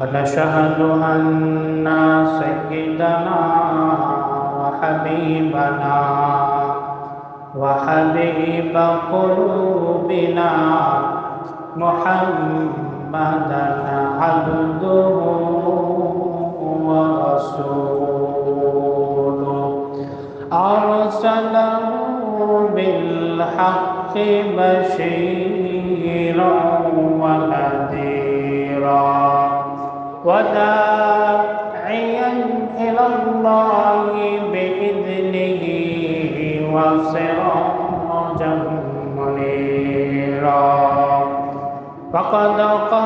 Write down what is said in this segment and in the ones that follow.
ونشهد أن سيدنا وحبيبنا وحبيب قلوبنا محمدا عبده ورسوله. أرسله بالحق بشيرا ونذيرا. وداعيا إلى الله بإذنه وسراجا منيرا فقد قال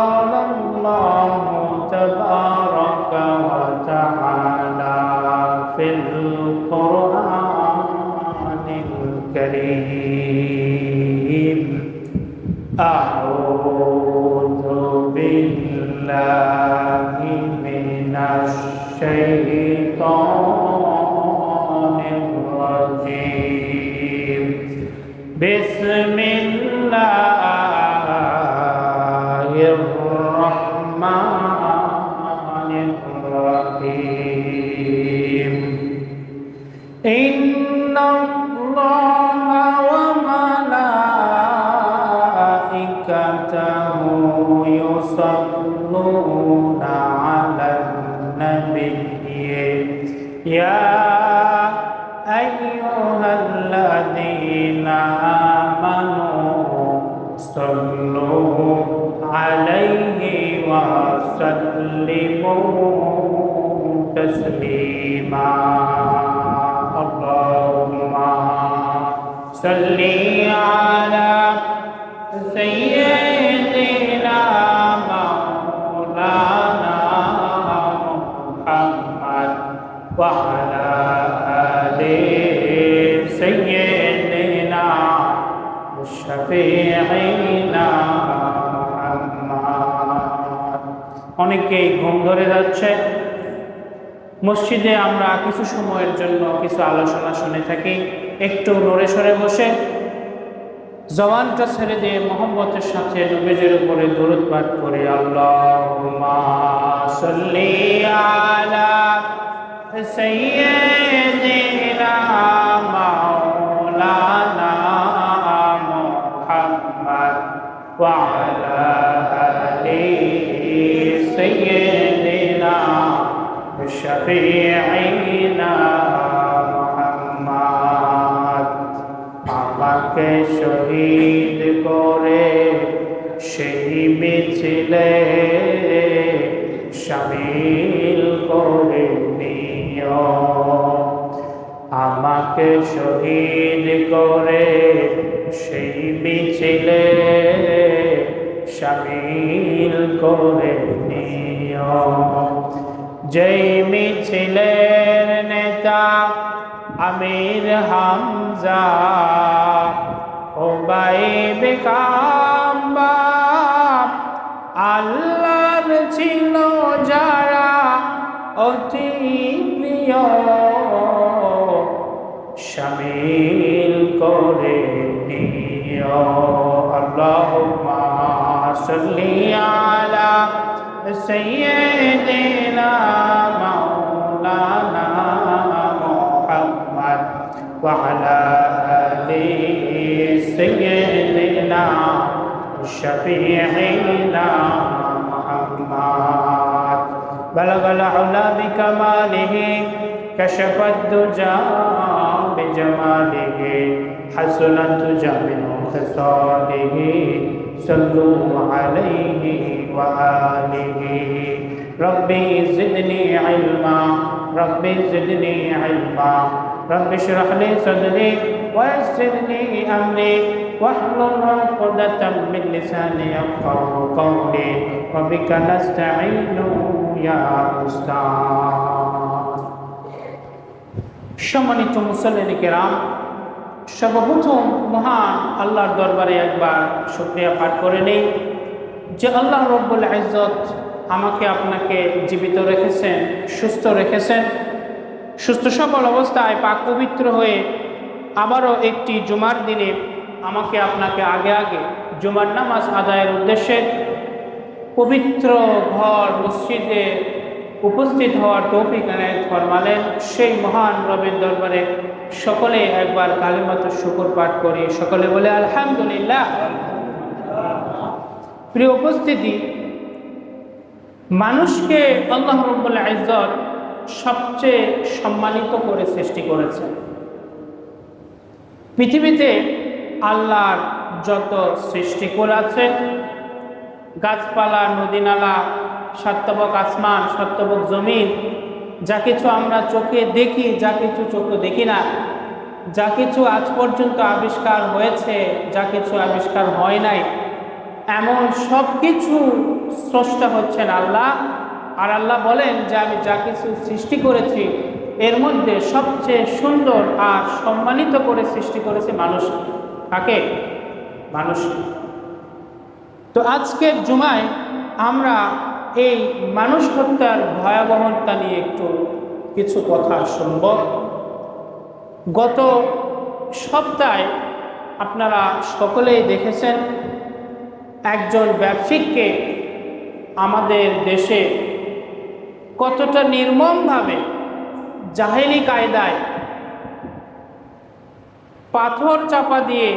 تسليما اللهم صل على سيدنا مولانا محمد وعلى آل سيدنا شفيعنا অনেকেই ঘুম ধরে যাচ্ছে মসজিদে আমরা কিছু সময়ের জন্য কিছু আলোচনা শুনে থাকি। একটু নড়ে সরে বসে। জবানটা ছেড়ে দিয়ে মোহাম্মতের সাথে নবীজের উপরে দরুদ পাঠ করে। আল্লাহুম্মা সাল্লি আলা সাইয়্যিদিনা মাওলানা মুহাম্মদ শাফিঈনা মুহাম্মদ আমাকে শহীদ করে সেই মিছিলে শামিল মিছিলের নেতা আমির হামজা ওবাই বেকাম্বা আল্লাহর ছিল যারা অতি শামিল করে নিও আল্লাহুম্মা সাল্লি আলা مولانا محمد وعلى آله سيدنا شفيعنا محمد. بلغ العلا بكماله كشف الدجى بجماله حسن الدجى من خصاله صلوا عليه وآله. ربي زدني علما ربي زدني علما رب اشرح لي صدري ويسر لي امري واحلل عقدة من لساني يفقه قولي وبك نستعين يا مستعان সম্মানিত মুসল্লিন কেরাম সর্বপ্রথম মহান আল্লাহর দরবারে একবার শুক্রিয়া পাঠ করে নেই যে আল্লাহ রব্বুল ইজ্জত আমাকে আপনাকে জীবিত রেখেছেন, সুস্থ রেখেছেন। সুস্থ সবল অবস্থায় পাক পবিত্র হয়ে আবারও একটি জুমার দিনে আমাকে আপনাকে আগে আগে জুমার নামাজ আদায়ের উদ্দেশ্যে পবিত্র ঘর, মসজিদে উপস্থিত হওয়ার তৌফিক এনায়ত ফরমালেন। সেই মহান রবের দরবারে সকলে একবার কালিমাত শুকুর পাঠ করি। সকলে বলে, আলহামদুলিল্লাহ। প্রিয় উপস্থিতি মানুষকে আল্লাহ রব্বুল্লাহ ইজ্জত সবচেয়ে সম্মানিত করে সৃষ্টি করেছে। পৃথিবীতে আল্লাহর যত সৃষ্টিকুল আছে, গাছপালা, নদীনালা, সত্যবক আসমান, সত্যবক জমিন, যা কিছু আমরা চোখে দেখি, যা কিছু চোখে দেখি না, যা কিছু আজ পর্যন্ত আবিষ্কার হয়েছে, যা কিছু আবিষ্কার হয় নাই, এমন সব কিছু স্রষ্টা হচ্ছেন আল্লাহ। আর আল্লাহ বলেন যে, আমি যা কিছু সৃষ্টি করেছি, এর মধ্যে সবচেয়ে সুন্দর আর সম্মানিত করে সৃষ্টি করেছে মানুষ কাকে? মানুষ। তো আজকের জুমায় আমরা এই মানুষ হত্যার ভয়াবহতা নিয়ে একটু কিছু কথা শুনব। গত সপ্তাহে আপনারা সকলেই দেখেছেন, একজন ব্যবসায়িককে আমাদের দেশে কতটা নির্মমভাবে জাহেলি কায়দায় পাথর চাপা দিয়ে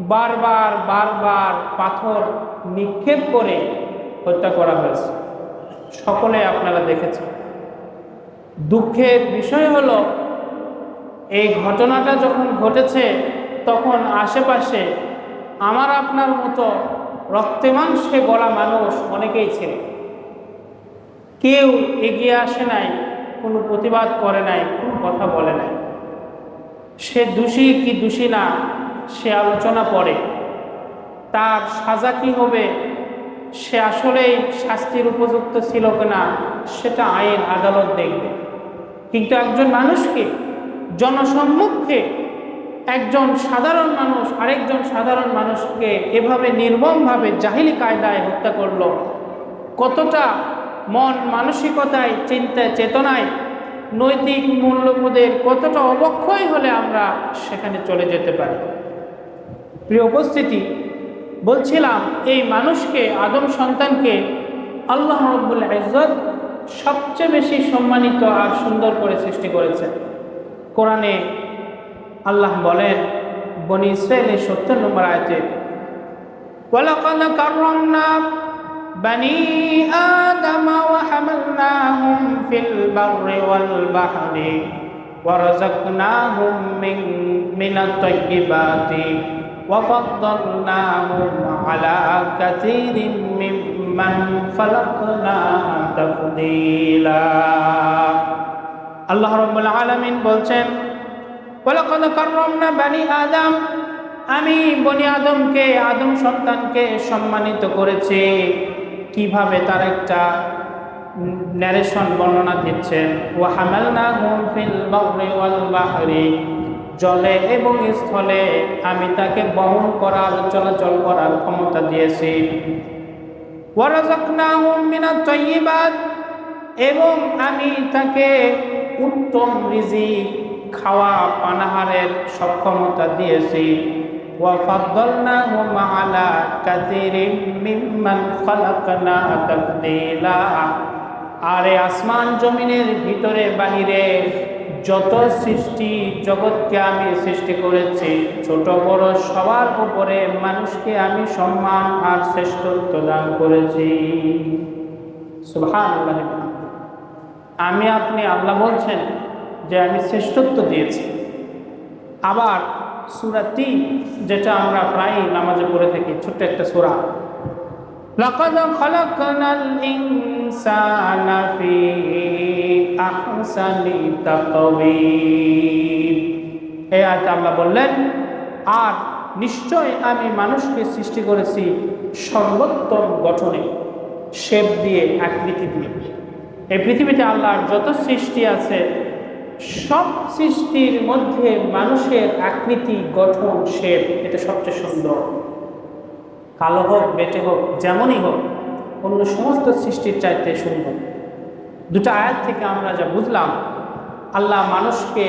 বারবার বারবার পাথর নিক্ষেপ করে হত্যা করা হয়েছে। সকলে আপনারা দেখেছেন। দুঃখের বিষয় হলো, এই ঘটনাটা যখন ঘটেছে, তখন আশেপাশে আমার আপনার মতো রক্তে মাংসে গড়া মানুষ অনেকেই ছিল। কেউ এগিয়ে আসে নাই, কোনো প্রতিবাদ করে নাই, কোনো কথা বলে নাই। সে দোষী কি দোষী না, সে আলোচনা পড়ে। তার সাজা কি হবে, সে আসলেই শাস্তির উপযুক্ত ছিল কিনা, সেটা আইন আদালত দেখবে। কিন্তু একজন মানুষকে জনসম্মুখে একজন সাধারণ মানুষ, আরেকজন সাধারণ মানুষকে এভাবে নির্মমভাবে জাহিলি কায়দায় হত্যা করল। কতটা মন মানসিকতায় চিন্তায় চেতনায়, নৈতিক মূল্যবোধের কতটা অবক্ষয় হলে আমরা সেখানে চলে যেতে পারি? প্রিয় উপস্থিতি, বলছিলাম এই মানুষকে, আদম সন্তানকে আল্লাহ রব্বুল ইজ্জত সবচেয়ে বেশি সম্মানিত আর সুন্দর করে সৃষ্টি করেছে কোরআনে আল্লাহ বলেন বনি ইসরায়েলের সত্তর নম্বর আয়তে ওয়ালাকাদ কাররামনা বানি আদম ওয়া হামালনাহুম ফিল বাররি ওয়াল বাহরি ورزقناهم من من الطيبات وفضلناهم على كثير ممن خلقنا تفضيلا আল্লাহ রব্বুল আলামিন বলছেন ওয়ালাকাদ কাররামনা বানি আদম। আমি বনি আদমকে, আদম সন্তানকে সম্মানিত করেছি। কীভাবে তার একটা ন্যারেশন বর্ণনা দিচ্ছেন? ও হামালনা হুম ফিল বাহরি ওয়াল বাহরি। জলে এবং স্থলে আমি তাকে বহন করার, চলাচল করার ক্ষমতা দিয়েছি। এবং আমি তাকে উত্তম রিজিক খাওয়া পানাহারের সক্ষমতা দিয়েছি وفضلناهم على كثير ممن خلقنا تفضيلا আর এই আসমান জমিনের ভিতরে বাহিরে যত সৃষ্টি জগৎকে আমি সৃষ্টি করেছি ছোট বড় সবার উপরে মানুষকে আমি সম্মান আর শ্রেষ্ঠত্ব দান করেছি সুবহানাল্লাহ আমি আপনি আল্লাহ বলছেন যে আমি শ্রেষ্ঠত্ব দিয়েছি আবার সুরা তিন যেটা আমরা প্রায়ই নামাজে পড়ে থাকি ছোট্ট একটা সুরা لقد خلقنا الإنسان في أحسن تقويم এই আয়তে আল্লাহ বললেন আর নিশ্চয় আমি মানুষকে সৃষ্টি করেছি সর্বোত্তম গঠনে শেপ দিয়ে আকৃতি দিয়ে এই পৃথিবীতে আল্লাহর যত সৃষ্টি আছে সব সৃষ্টির মধ্যে মানুষের আকৃতি, গঠন শেপ এটা সবচেয়ে সুন্দর। কালো হোক, বেটে হোক, যেমনই হোক অন্য সমস্ত সৃষ্টির চাইতে সুন্দর। দুটো আয়াত থেকে আমরা যা বুঝলাম, আল্লাহ মানুষকে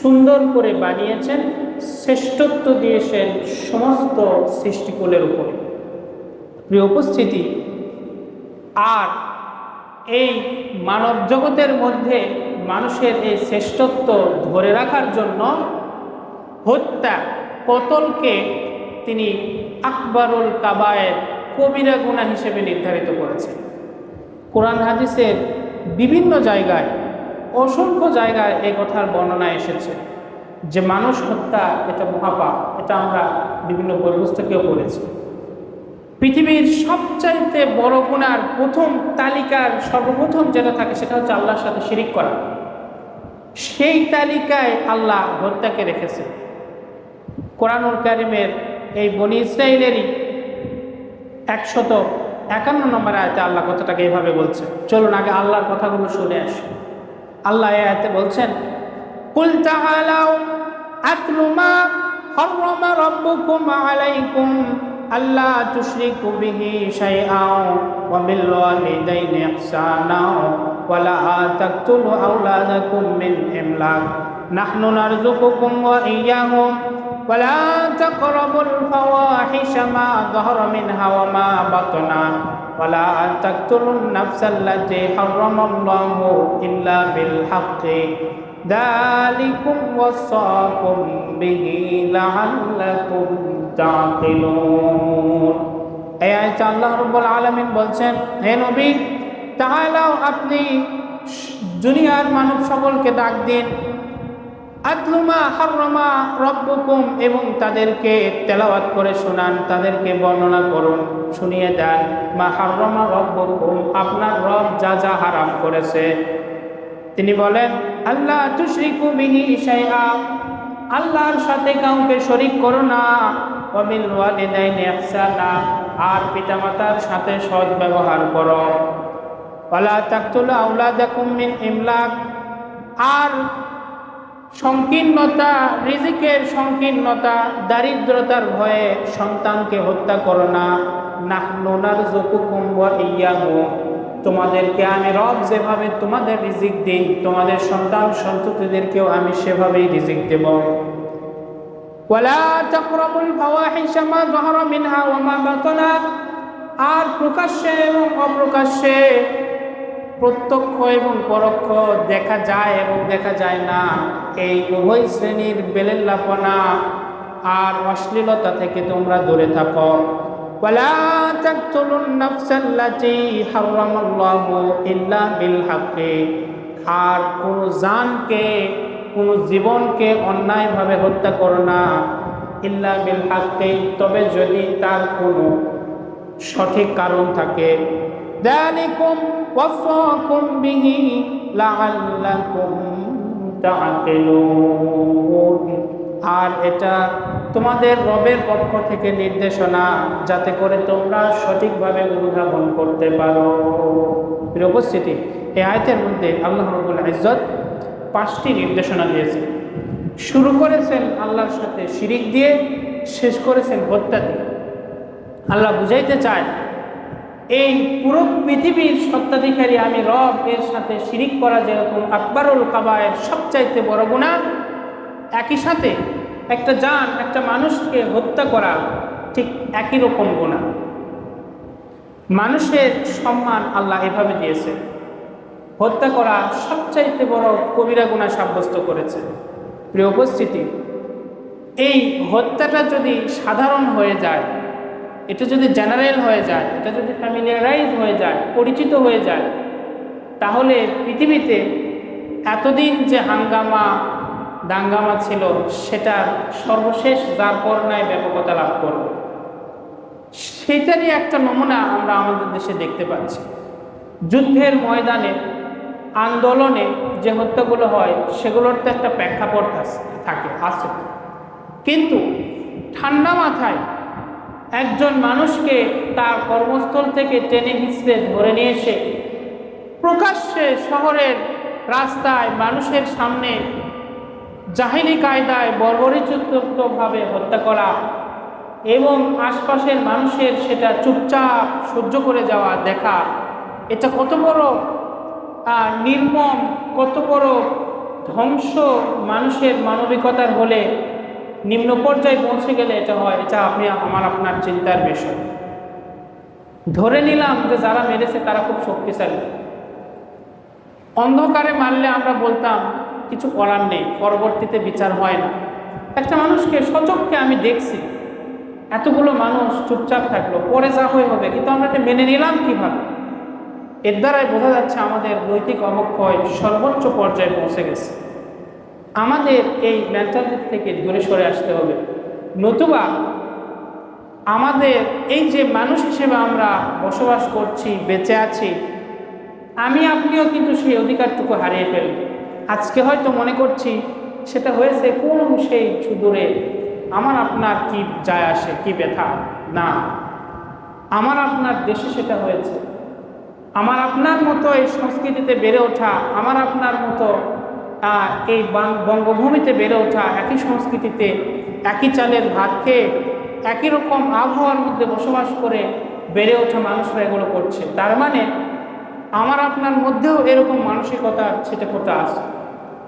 সুন্দর করে বানিয়েছেন, শ্রেষ্ঠত্ব দিয়েছেন সমস্ত সৃষ্টিকুলের উপরে। প্রিয় উপস্থিতি, আর এই মানব জগতের মধ্যে মানুষের এই শ্রেষ্ঠত্ব ধরে রাখার জন্য হত্যা কতলকে তিনি আকবরুল কাবায়ের কবিরা গুণা হিসেবে নির্ধারিত করেছেন। কোরআন হাদিসের বিভিন্ন জায়গায়, অসংখ্য জায়গায় এই কথার বর্ণনা এসেছে যে মানুষ হত্যা এটা মহাপাপ, এটা আমরা বিভিন্ন বই পুস্তকেও পড়েছি। পৃথিবীর সবচাইতে বড় গুণার প্রথম তালিকার সর্বপ্রথম যেটা থাকে সেটা হচ্ছে আল্লাহর সাথে শিরিক করা। সেই তালিকায় আল্লাহ হত্যাকে রেখেছে। কোরআনুল কারিমের এই বনি ইসরায়েলেরই একশত একান্ন নম্বর আয়তে আল্লাহ কথাটাকে এইভাবে বলছে। চলুন আগে আল্লাহর কথাগুলো শুনে আসি। আল্লাহ এই আয়তে বলছেন, কুল তাআলাউ আতলু ألا تشركوا به شيئا وبالوالدين إحسانا ولا تقتلوا أولادكم من إملاق. نحن نرزقكم وإياهم. ولا تقربوا الفواحش ما ظهر منها وما بطن. ولا تقتلوا النفس التي حرم الله إلا بالحق. ذلكم وصاكم به لعلكم تعقلون এই আয়তে আল্লাহ রব্বুল আলামিন বলছেন হে নবী তাহলেও আপনি দুনিয়ার মানব সকলকে ডাক দিন আতলুমা হাররমা রব্বুকুম এবং তাদেরকে তেলাওয়াত করে শোনান তাদেরকে বর্ণনা করুন শুনিয়ে দেন মা হাররমা রব্বুকুম আপনার রব যা যা হারাম করেছে তিনি বলেন আল্লাহ তুশরিকু বিহি শাইআ আল্লাহর সাথে কাউকে শরিক করো না ওয়াবিল ওয়ালিদাইনি ইহসানা, আর পিতামাতার সাথে সৎ ব্যবহার করো। ওয়ালা তাকতুলু আওলাদাকুম মিন ইমলাক, আর সংকীর্ণতা, রিজিকের সংকীর্ণতা, দারিদ্রতার ভয়ে সন্তানকে হত্যা করো না। নাহনুনার জকুকুম ওয়া ইয়াহু, তোমাদেরকে আমি রব যেভাবে তোমাদের রিজিক দিই, তোমাদের সন্তান সন্ততিদেরকেও আমি সেভাবেই রিজিক দেব। ওয়ালা তাকরাবুল ফাওয়াহিশা মা যাহারা মিনহা ওয়া মা বাতানা আর প্রকাশ্যে এবং অপ্রকাশ্যে প্রত্যক্ষ এবং পরোক্ষ দেখা যায় এবং দেখা যায় না এই উভয় শ্রেণীর বেলেল্লাপনা আর অশ্লীলতা থেকে তোমরা দূরে থাকো ولا تقتلوا النفس التي حرم الله إلا بالحق আর কোন জানকে কোন জীবনকে অন্যায়ভাবে হত্যা করো না। ইল্লা বিল হাক্কে, তবে যদি তার কোনো সঠিক কারণ থাকে। দালিকুম ওয়াসাকুম বিহি লাআল্লাকুম তাআকিলুন। আর এটা তোমাদের রবের পক্ষ থেকে নির্দেশনা, যাতে করে তোমরা সঠিকভাবে অনুধাবন করতে পারো। উপস্থিতি এই আয়তের মধ্যে আল্লাহ রবুল ইজ্জত পাঁচটি নির্দেশনা দিয়েছেন শুরু করেছেন আল্লাহর সাথে শিরিক দিয়ে, শেষ করেছেন হত্যা দিয়ে। আল্লাহ বুঝাইতে চায়, এই পুরো পৃথিবীর সত্ত্বাধিকারী আমি রব, এর সাথে শিরিক করা যেরকম আকবরুল কাবায়ের সবচাইতে বড় গুণা একই সাথে একটা যান একটা মানুষকে হত্যা করা ঠিক একই রকম গুণা মানুষের সম্মান আল্লাহ এভাবে দিয়েছে। হত্যা করা সবচাইতে বড় কবিরা গুণা সাব্যস্ত করেছে। প্রিয় উপস্থিতি, এই হত্যাটা যদি সাধারণ হয়ে যায়, এটা যদি জেনারেল হয়ে যায়, এটা যদি ফ্যামিলিয়ারাইজ হয়ে যায়, পরিচিত হয়ে যায়, তাহলে পৃথিবীতে এতদিন যে হাঙ্গামা, দাঙ্গামা ছিল, সেটা সর্বশেষ যার করোনায় ব্যাপকতা লাভ করবে। সেটারই একটা নমুনা আমরা আমাদের দেশে দেখতে পাচ্ছি। যুদ্ধের ময়দানে আন্দোলনে যে হত্যাগুলো হয়, সেগুলোর তো একটা প্রেক্ষাপট থাকে, আছে। কিন্তু ঠান্ডা মাথায় একজন মানুষকে তার কর্মস্থল থেকে টেনে হিঁচড়ে ধরে নিয়ে এসে প্রকাশ্যে শহরের রাস্তায় মানুষের সামনে জাহিলি কায়দায় বর্বরিচুক্তভাবে হত্যা করা এবং আশপাশের মানুষের সেটা চুপচাপ সহ্য করে যাওয়া দেখা, এটা কত বড় নির্মম, কত বড় ধ্বংস মানুষের মানবিকতার হলে নিম্ন পর্যায়ে পৌঁছে গেলে এটা হয়, এটা আপনি, আমার, আপনার চিন্তার বিষয়। ধরে নিলাম যে যারা মেরেছে তারা খুব শক্তিশালী। অন্ধকারে মারলে আমরা বলতাম, কিছু করার নেই, পরবর্তীতে বিচার হয় না। একটা মানুষকে সচককে আমি দেখছি, এতগুলো মানুষ চুপচাপ থাকল, পরে যা হয়ে হবে, কিন্তু আমরা এটা মেনে নিলাম কীভাবে? এর দ্বারাই বোঝা যাচ্ছে আমাদের নৈতিক অবক্ষয় সর্বোচ্চ পর্যায়ে পৌঁছে গেছে। আমাদের এই মেন্টালিটি থেকে দূরে সরে আসতে হবে। নতুবা আমাদের এই যে মানুষ হিসেবে আমরা বসবাস করছি, বেঁচে আছি, আমি আপনিও কিন্তু সেই অধিকারটুকু হারিয়ে ফেলব। আজকে হয়তো মনে করছি সেটা হয়েছে কোন সেই সুদূরে আমার আপনার কি যায় আসে, কি ব্যথা? না। আমার আপনার দেশে সেটা হয়েছে। আমার আপনার মতো এই সংস্কৃতিতে বেড়ে ওঠা, আমার আপনার মতো এই বঙ্গভূমিতে বেড়ে ওঠা একই সংস্কৃতিতে একই চালের ভাত খেয়ে একই রকম আবহাওয়ার মধ্যে বসবাস করে বেড়ে ওঠা মানুষরা এগুলো করছে। তার মানে আমার আপনার মধ্যেও এরকম মানসিকতা ছেটে ফোটা আছে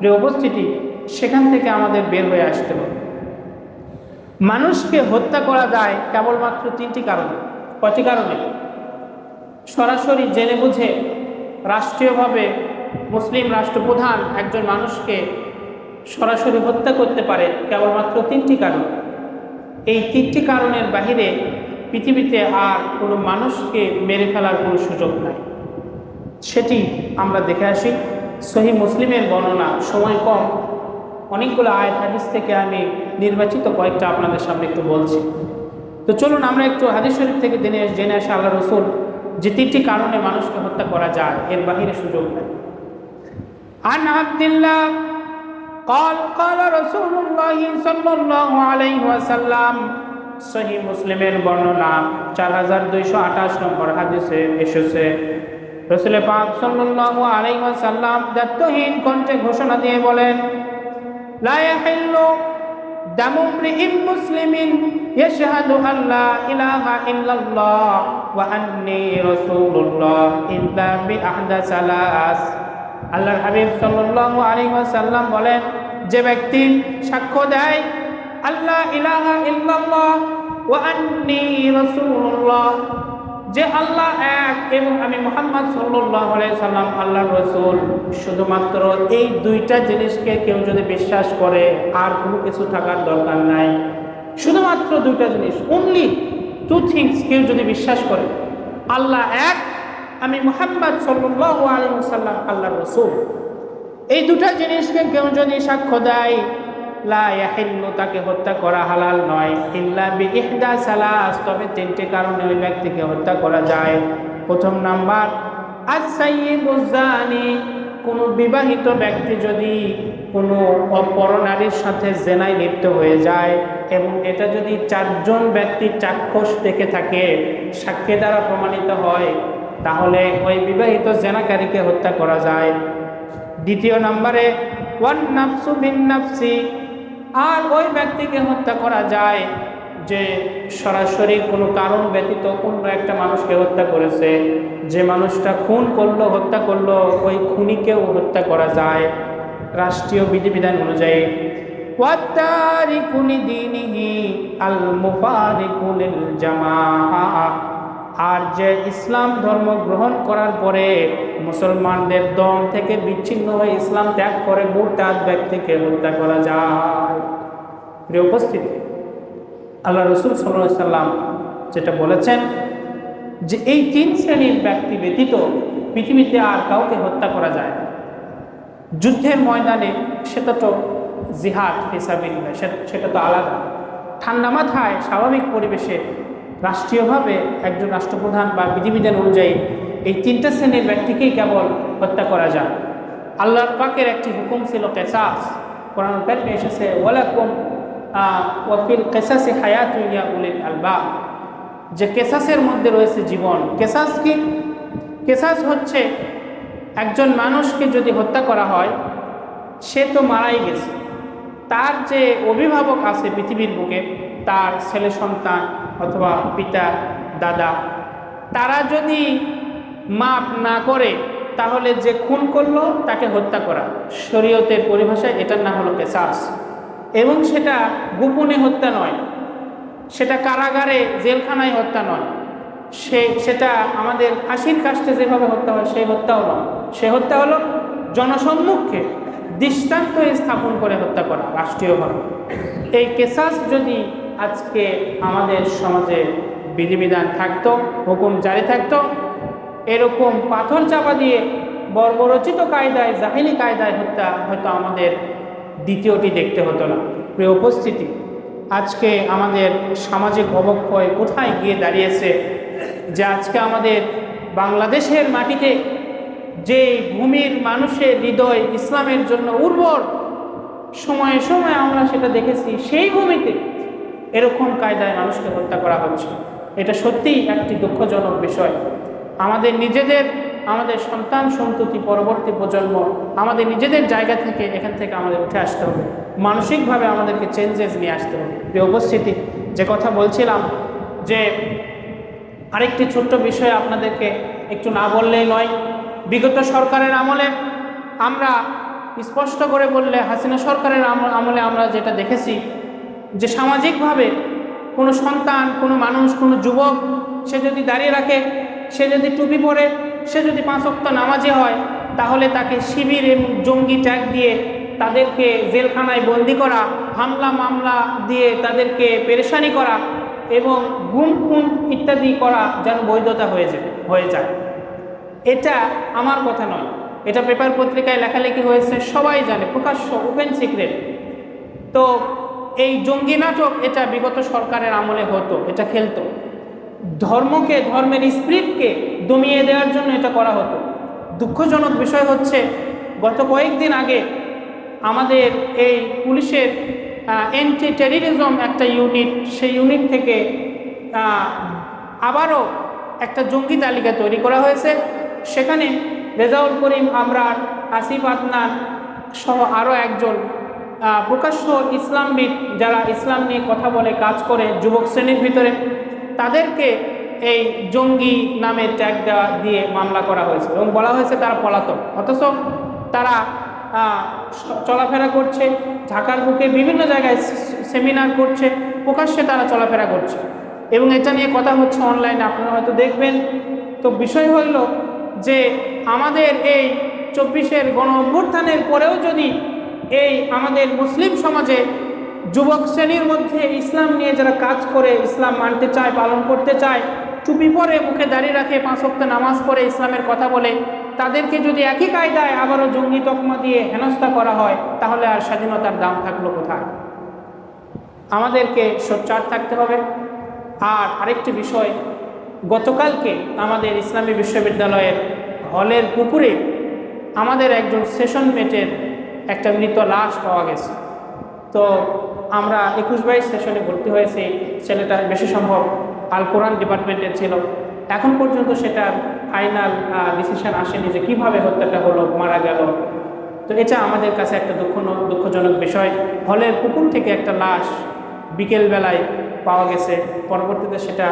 যে উপস্থিতি, সেখান থেকে আমাদের বের হয়ে আসতে হবে। মানুষকে হত্যা করা যায় কেবলমাত্র তিনটি কারণে। কটি কারণে? সরাসরি জেনে বুঝে রাষ্ট্রীয়ভাবে মুসলিম রাষ্ট্রপ্রধান একজন মানুষকে সরাসরি হত্যা করতে পারে কেবলমাত্র তিনটি কারণ। এই তিনটি কারণের বাহিরে পৃথিবীতে আর কোনো মানুষকে মেরে ফেলার কোনো সুযোগ নাই। সেটি আমরা দেখে আসি। সহি মুসলিমের বর্ণনা সময় কম। অনেকগুলো আয়াত হাদিস থেকে আমি নির্বাচিত কয়েকটা আপনাদের সামনে একটু বলছি। তো চলুন আমরা একটু হাদিস শরীফ থেকে জেনে জেনে আসি আল্লাহ রসুল যে তিনটি কারণে মানুষকে হত্যা করা যায় এর বাহিরে সুযোগ নেই عن عبد الله قال قال رسول الله صلى الله عليه وسلم সহি মুসলিমের বর্ণনা চার হাজার দুইশো আঠাশ নম্বর হাদিসে এসেছে রসুল পাক সাল্লাল্লাহু আলাইহি ওয়াসাল্লাম দায়িত্বহীন কণ্ঠে ঘোষণা দিয়ে বলেন লা ইয়াহিল্লু দামু মুসলিমিন ইয়াশহাদু আন লা ইলাহা ইল্লাল্লাহ ওয়া আন্নী রাসূলুল্লাহ ইল্লা বিআহদা সালাস। আল্লাহর হাবিব সাল্লাল্লাহু আলাইহি ওয়াসাল্লাম বলেন, যে ব্যক্তি সাক্ষ্য দেয় আল্লাহ ইলাহা ইল্লাল্লাহ ওয়া আন্নী রাসূলুল্লাহ যে আল্লাহ এক এবং আমি মোহাম্মদ আলাইহি সাল্লাম আল্লাহ রসুল, শুধুমাত্র এই দুইটা জিনিসকে কেউ যদি বিশ্বাস করে, আর কোনো কিছু থাকার দরকার নাই। শুধুমাত্র দুইটা জিনিস অনলি টু থিংস কেউ যদি বিশ্বাস করে, আল্লাহ এক, আমি মোহাম্মদ সাল্লাল্লাহু আলাইহি সাল্লাম আল্লাহ রসুল। এই দুটা জিনিসকে কেউ যদি সাক্ষ্য দেয় লা তাকে হত্যা করা হালাল নয়। ইল্লা বি ইহদা সালাস, তবে তিনটি কারণে ওই ব্যক্তিকে হত্যা করা যায়। প্রথম নাম্বার আসাইয়িবুজানি কোনো বিবাহিত ব্যক্তি যদি কোনো অপর নারীর সাথে জেনায় লিপ্ত হয়ে যায় এবং এটা যদি চারজন ব্যক্তির চাক্ষুষ দেখে থাকে সাক্ষী দ্বারা প্রমাণিত হয়, তাহলে ওই বিবাহিত জেনাকারীকে হত্যা করা যায়। দ্বিতীয় নম্বরে ওয়ান নাফসু বিন নাফসি আর ওই ব্যক্তিকে হত্যা করা যায় যে সরাসরি কোনো কারণ ব্যতীত অন্য একটা মানুষকে হত্যা করেছে। যে মানুষটা খুন করল, হত্যা করল, ওই খুনিকেও হত্যা করা যায় রাষ্ট্রীয় বিধিবিধান অনুযায়ী। ওয়াত্তারিকুনি আল মুফারিকুলিল জামাআ। আর যে ইসলাম ধর্ম গ্রহণ করার পরে মুসলমানদের দম থেকে বিচ্ছিন্ন হয়ে ইসলাম ত্যাগ করে মুরতাদ ব্যক্তিকে হত্যা করা যায়। প্রিয় উপস্থিতি, আল্লাহ রসুল সাল্লাম যেটা বলেছেন যে এই তিন শ্রেণির ব্যক্তি ব্যতীত পৃথিবীতে আর কাউকে হত্যা করা যায় না। যুদ্ধের ময়দানে সেটা তো জিহাদ ফিসাবিল্লা সেটা তো আলাদা। ঠান্ডা মাথায় স্বাভাবিক পরিবেশে রাষ্ট্রীয়ভাবে একজন রাষ্ট্রপ্রধান বা বিধিবিধান অনুযায়ী এই তিনটা শ্রেণির ব্যক্তিকেই কেবল হত্যা করা যায়। আল্লাহর পাকের একটি হুকুম ছিল কেসাস। কোরআন কারিমে এসেছে, ওয়ালাকুম ওয়াফিল কেসাসে হায়াত ইয়া উলিল আলবা যে কেসাসের মধ্যে রয়েছে জীবন, কেসাস কি? কেসাস হচ্ছে একজন মানুষকে যদি হত্যা করা হয়, সে তো মারাই গেছে। তার যে অভিভাবক আছে পৃথিবীর বুকে, তার ছেলে সন্তান অথবা পিতা, দাদা, তারা যদি মাপ না করে, তাহলে যে খুন করল তাকে হত্যা করা। শরীয়তের পরিভাষায় এটার নাম হলো কেসাস। এবং সেটা গোপনে হত্যা নয়। সেটা কারাগারে, জেলখানায় হত্যা নয়। সে, সেটা আমাদের ফাঁসির কাস্টে যেভাবে হত্যা হয়, সেই হত্যা হলো সে হত্যা হলো জনসম্মুখে দৃষ্টান্ত স্থাপন করে হত্যা করা, রাষ্ট্রীয়ভাবে। এই কেসাস যদি আজকে আমাদের সমাজে বিধিবিধান থাকতো, হুকুম জারি থাকতো। এরকম পাথর চাপা দিয়ে বর্বরচিত কায়দায়, জাহিলি কায়দায় হত্যা হয়তো আমাদের দ্বিতীয়টি দেখতে হতো না। প্রিয় উপস্থিতি, আজকে আমাদের সামাজিক অবক্ষয় কোথায় গিয়ে দাঁড়িয়েছে? যে আজকে আমাদের বাংলাদেশের মাটিতে যে ভূমির মানুষের হৃদয় ইসলামের জন্য উর্বর, সময়ে সময়ে আমরা সেটা দেখেছি, সেই ভূমিতে এরকম কায়দায় মানুষকে হত্যা করা হচ্ছে। এটা সত্যিই একটি দুঃখজনক বিষয়। আমাদের নিজেদের, আমাদের সন্তান সন্ততি পরবর্তী প্রজন্ম আমাদের নিজেদের জায়গা থেকে এখান থেকে আমাদের উঠে আসতে হবে। মানসিকভাবে আমাদেরকে চেঞ্জেস নিয়ে আসতে হবে। যে উপস্থিতি, যে কথা বলছিলাম যে আরেকটি ছোট্ট বিষয় আপনাদেরকে একটু না বললেই নয়। বিগত সরকারের আমলে আমরা স্পষ্ট করে বললে হাসিনা সরকারের আমলে আমরা যেটা দেখেছি যে সামাজিকভাবে কোনো সন্তান, কোনো মানুষ, কোনো যুবক, সে যদি দাঁড়িয়ে রাখে, সে যদি টুপি পরে, সে যদি পাঁচ অক্ত নামাজে হয়, তাহলে তাকে শিবির এবং জঙ্গি ট্যাগ দিয়ে তাদেরকে জেলখানায় বন্দি করা, হামলা, মামলা দিয়ে তাদেরকে পেরেশানি করা এবং গুম, খুন ইত্যাদি করা যেন বৈধতা হয়ে যায় হয়ে যায়। এটা আমার কথা নয়। এটা পেপার পত্রিকায় লেখালেখি হয়েছে, সবাই জানে, প্রকাশ্য ওপেন সিক্রেট তো এই জঙ্গি নাটক এটা বিগত সরকারের আমলে হতো, এটা খেলতো। ধর্মকে, ধর্মের স্প্রিটকে দমিয়ে দেওয়ার জন্য এটা করা হতো। দুঃখজনক বিষয় হচ্ছে, গত কয়েকদিন আগে আমাদের এই পুলিশের অ্যান্টি টেরিরিজম একটা ইউনিট সেই ইউনিট থেকে আবারও একটা জঙ্গি তালিকা তৈরি করা হয়েছে। সেখানে রেজাউল করিম আমরার, আসিফ আদনান সহ আরও একজন প্রকাশ্য ইসলামবিদ যারা ইসলাম নিয়ে কথা বলে, কাজ করে যুবক শ্রেণির ভিতরে, তাদেরকে এই জঙ্গি নামে ট্যাগ দেওয়া দিয়ে মামলা করা হয়েছে এবং বলা হয়েছে তারা পলাতক। অথচ তারা চলাফেরা করছে, ঢাকার বুকে বিভিন্ন জায়গায় সেমিনার করছে, প্রকাশ্যে তারা চলাফেরা করছে। এবং এটা নিয়ে কথা হচ্ছে অনলাইনে আপনারা হয়তো দেখবেন। তো বিষয় হইল যে আমাদের এই চব্বিশের গণ অভ্যুত্থানের পরেও যদি এই আমাদের মুসলিম সমাজে যুবক শ্রেণির মধ্যে ইসলাম নিয়ে যারা কাজ করে, ইসলাম মানতে চায়, পালন করতে চায়, চুপি পরে মুখে দাঁড়িয়ে রাখে, পাঁচ অক্ট নামাজ পড়ে, ইসলামের কথা বলে, তাদেরকে যদি একই কায়দায় আবারও জঙ্গি তকমা দিয়ে হেনস্থা করা হয়, তাহলে আর স্বাধীনতার দাম থাকল কোথায়? আমাদেরকে সোচ্চার থাকতে হবে। আর আরেকটি বিষয়, গতকালকে আমাদের ইসলামী বিশ্ববিদ্যালয়ের হলের পুকুরে আমাদের একজন সেশন মেটের একটা মৃত লাশ পাওয়া গেছে। তো আমরা একুশ বাইশ সেশনে ভর্তি হয়েছি, ছেলেটা বেশি সম্ভব আল কোরআন ডিপার্টমেন্টের ছিল। এখন পর্যন্ত সেটা ফাইনাল ডিসিশন আসেনি যে কীভাবে হত্যাটা হলো, মারা গেল। তো এটা আমাদের কাছে একটা দুঃখ, দুঃখজনক বিষয়। হলের পুকুর থেকে একটা লাশ বিকেলবেলায় পাওয়া গেছে। পরবর্তীতে সেটা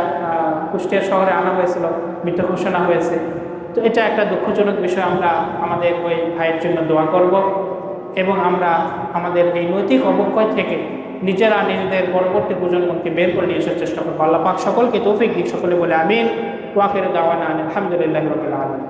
কুষ্টিয়া শহরে আনা হয়েছিল, মৃত ঘোষণা হয়েছে। তো এটা একটা দুঃখজনক বিষয়, আমরা আমাদের ওই ভাইয়ের জন্য দোয়া করব। এবং আমরা আমাদের এই নৈতিক অবক্ষয় থেকে নিজেরা নিজেদের পরবর্তী প্রজন্মকে বের করে নিয়ে আসার চেষ্টা করব। আল্লাহ পাক সকলকে তৌফিক দিক, সকলে বলে আমিন। ওয়াকের দাওয়ানা আলহামদুলিল্লাহ রবিল আলম